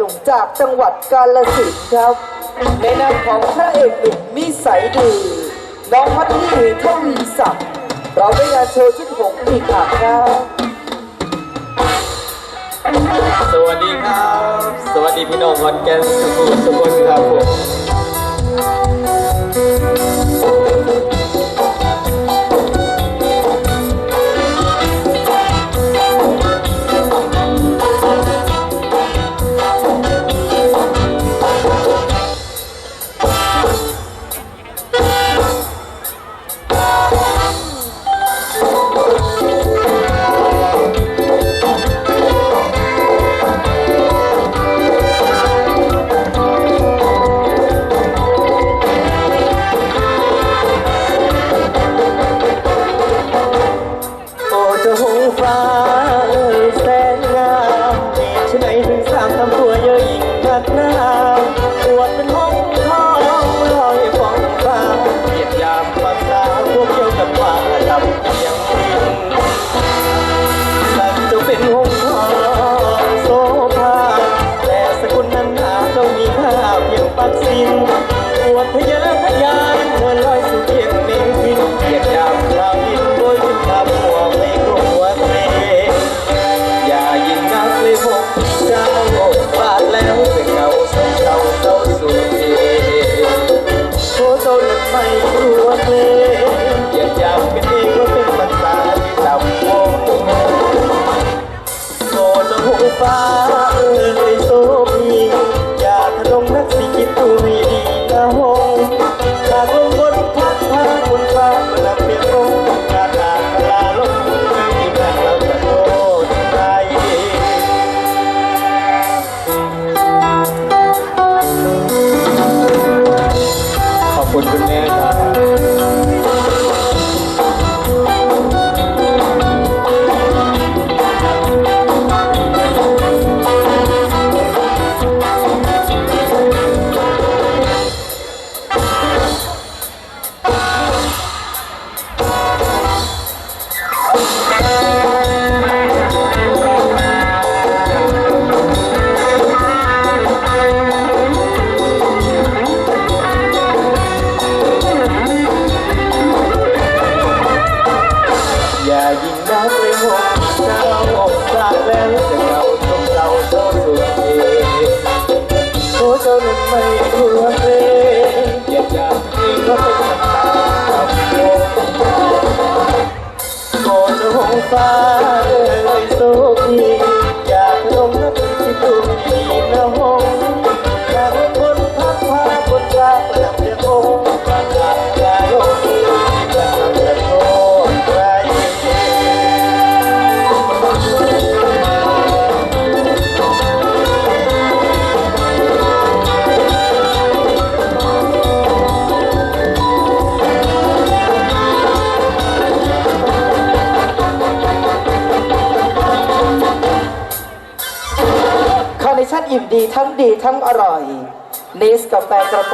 นุ่มจากจังหวัดกาฬสินธุ์ครับ ในนามของพระเอกหนุ่มนิสัยดีน้องพัทนีทวีศักดิ์เราได้งานโชว์ชุดหงส์อีกครั้งครับ สวัสดีครับ สวัสดีพี่น้องวันแกนสุขุมสุขนครับผม หงฟ้าเอ่ยแสนงามเหตุไฉนถึงสร้างทำตัวเยอะยิ่งนักหนาอวดเป็นห้องทองลอยฟองฟ้าเหยียดยามภาษาพวกเกี่ยวกับว่าทำเพียงดินสักจะเป็นหงทองโซภาแต่สกุลนั้นหาเจ้ามีค่าเพียงปักสินอวดทะเยอทะย ไม่กลัวเพลงเหยียดยามกันเองว่าเป็นภาษาที่จำคงโอ้เจ้าหงฟ้าเอ่ยโซ ยิ่งน้ำเลยหกเจ้าอกพลากแล้วจะเงาตรงเราโซสุดเอโอ้เจ้านั้นไม่กลัวเลงเหยียอยามเองก็เป็นน้ำตาครับโอ้เจ้าหงฟ้าเอ่ยโซพี อิ่มดีทั้งดีทั้งอร่อยเนสกาแฟกระป๋อง